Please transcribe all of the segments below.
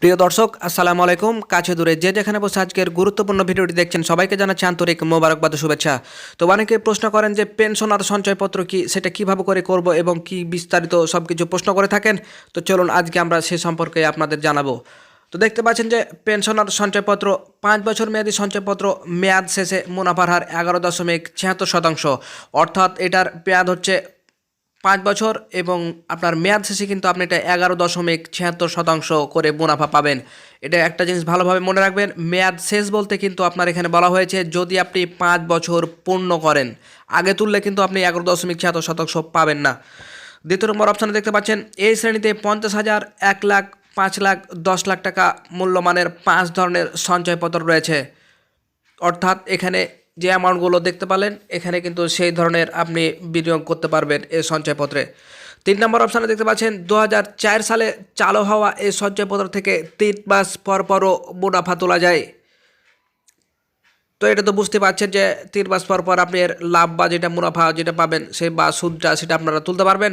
প্রিয় দর্শক, আসসালামু আলাইকুম। কাছে দূরে যে যেখানে বসে আজকের গুরুত্বপূর্ণ ভিডিওটি দেখছেন, সবাইকে জানাচ্ছি আন্তরিক মোবারকবাদ শুভেচ্ছা। তো অনেকে প্রশ্ন করেন যে, পেনশন আর সঞ্চয়পত্র কি, সেটা কীভাবে করে করব এবং কি বিস্তারিত সব কিছু প্রশ্ন করে থাকেন? তো চলুন, আজকে আমরা সে সম্পর্কে আপনাদের জানাব। তো দেখতে পাচ্ছেন যে, পেনশন আর সঞ্চয়পত্র, পাঁচ বছর মেয়াদী সঞ্চয়পত্র মেয়াদ শেষে মুনাফার হার এগারো দশমিক ছিয়াত্তর শতাংশ। অর্থাৎ এটার মেয়াদ হচ্ছে পাঁচ বছর এবং আপনার মেয়াদ শেষে কিন্তু আপনি এটা এগারো দশমিক ছিয়াত্তর শতাংশ করে মুনাফা পাবেন। এটা একটা জিনিস ভালোভাবে মনে রাখবেন। মেয়াদ শেষ বলতে কিন্তু আপনার এখানে বলা হয়েছে, যদি আপনি পাঁচ বছর পূর্ণ করেন, আগে তুললে কিন্তু আপনি এগারো দশমিক ছিয়াত্তর শতাংশ পাবেন না। দ্বিতীয় নম্বর অপশানে দেখতে পাচ্ছেন, এই শ্রেণীতে পঞ্চাশ হাজার, এক লাখ, পাঁচ লাখ, দশ লাখ টাকা মূল্যমানের পাঁচ ধরনের সঞ্চয়পত্র রয়েছে। অর্থাৎ এখানে যে অ্যামাউন্টগুলো দেখতে পেলেন এখানে কিন্তু সেই ধরনের আপনি বিনিয়োগ করতে পারবেন এই সঞ্চয়পত্রে। তিন নম্বর অপশানে দেখতে পাচ্ছেন দু হাজার চার সালে চালু হওয়া এই সঞ্চয়পত্র থেকে তিন মাস পর পরও মুনাফা তোলা যায়। তো এটা তো বুঝতে পারছেন যে তিন মাস পর পর আপনি এর লাভ বা যেটা মুনাফা যেটা পাবেন, সেই বা সুদটা সেটা আপনারা তুলতে পারবেন।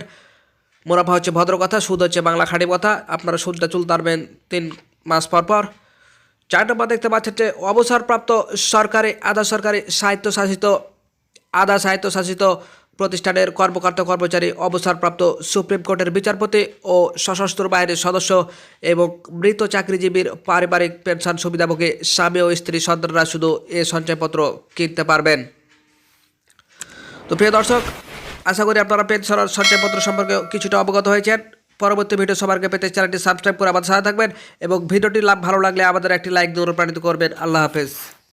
মুনাফা হচ্ছে ভদ্র কথা সুদ হচ্ছে বাংলা খাঁটি কথা, আপনারা সুদটা তুলতে পারবেন তিন মাস পর পর। চার নম্বর দেখতে পাচ্ছেন যে অবসরপ্রাপ্ত সরকারি, আধা সরকারি স্বায়ত্তশাসিত, আধা স্বায়ত্তশাসিত প্রতিষ্ঠানের কর্মকর্তা কর্মচারী, অবসরপ্রাপ্ত সুপ্রিম কোর্টের বিচারপতি ও সশস্ত্র বাহিনীর সদস্য এবং মৃত চাকরিজীবীর পারিবারিক পেনশন সুবিধাভোগী স্বামী ও স্ত্রী সন্তানরা শুধু এ সঞ্চয়পত্র কিনতে পারবেন। তো প্রিয় দর্শক, আশা করি আপনারা পেনশনের সঞ্চয়পত্র সম্পর্কে কিছুটা অবগত হয়েছেন। পরবর্তী ভিডিও সবার পেতে চ্যানেলটি সাবস্ক্রাইব করে আমাদের সাথে থাকবেন এবং ভিডিওটি লাভ ভালো লাগলে আমাদের একটি লাইক দিয়ে অনুপ্রাণিত করবেন। আল্লাহ হাফেজ।